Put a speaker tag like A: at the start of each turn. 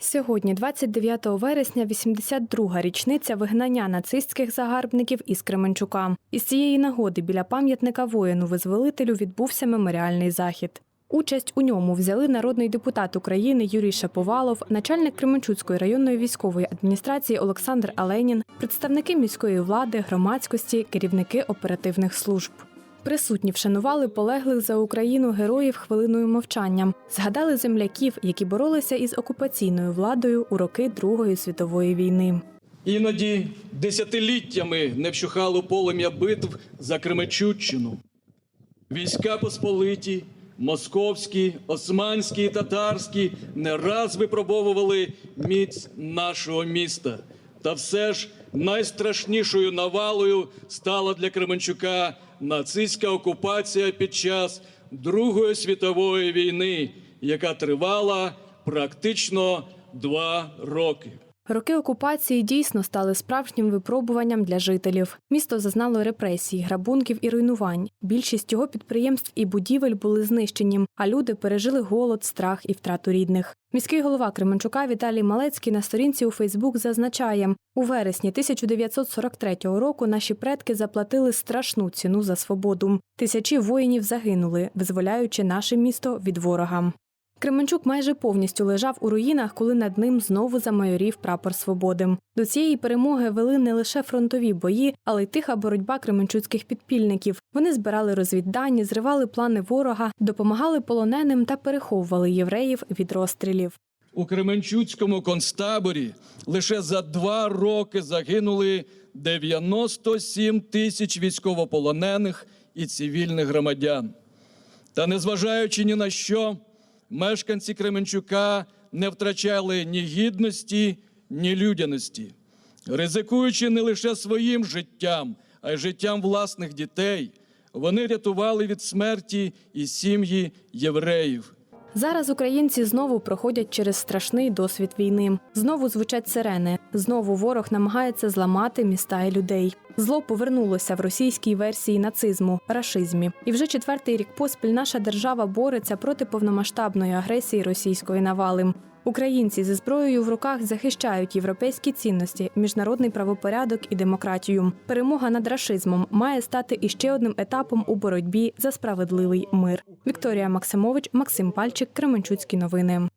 A: Сьогодні, 29 вересня, 82-га річниця вигнання нацистських загарбників із Кременчука. Із цієї нагоди біля пам'ятника воїну-визволителю відбувся меморіальний захід. Участь у ньому взяли народний депутат України Юрій Шаповалов, начальник Кременчуцької районної військової адміністрації Олександр Аленін, представники міської влади, громадськості, керівники оперативних служб. Присутні вшанували полеглих за Україну героїв хвилиною мовчання, згадали земляків, які боролися із окупаційною владою у роки Другої світової війни.
B: Іноді десятиліттями не вщухало полум'я битв за Кременчуччину. Війська посполиті, московські, османські і татарські не раз випробовували міць нашого міста. Та все ж найстрашнішою навалою стала для Кременчука нацистська окупація під час Другої світової війни, яка тривала практично два роки.
A: Роки окупації дійсно стали справжнім випробуванням для жителів. Місто зазнало репресій, грабунків і руйнувань. Більшість його підприємств і будівель були знищені, а люди пережили голод, страх і втрату рідних. Міський голова Кременчука Віталій Малецький на сторінці у Фейсбук зазначає: у вересні 1943 року наші предки заплатили страшну ціну за свободу. Тисячі воїнів загинули, визволяючи наше місто від ворога. Кременчук майже повністю лежав у руїнах, коли над ним знову замайорів прапор свободи. До цієї перемоги вели не лише фронтові бої, але й тиха боротьба кременчуцьких підпільників. Вони збирали розвіддані, зривали плани ворога, допомагали полоненим та переховували євреїв від розстрілів.
B: У Кременчуцькому концтаборі лише за два роки загинули 97 тисяч військовополонених і цивільних громадян. Та незважаючи ні на що, мешканці Кременчука не втрачали ні гідності, ні людяності, ризикуючи не лише своїм життям, а й життям власних дітей, вони рятували від смерті і сім'ї євреїв.
A: Зараз українці знову проходять через страшний досвід війни. Знову звучать сирени. Знову ворог намагається зламати міста і людей. Зло повернулося в російській версії нацизму, рашизмі. І вже четвертий рік поспіль наша держава бореться проти повномасштабної агресії російської навали. Українці зі зброєю в руках захищають європейські цінності, міжнародний правопорядок і демократію. Перемога над рашизмом має стати іще одним етапом у боротьбі за справедливий мир. Вікторія Максимович, Максим Пальчик, Кременчуцькі новини.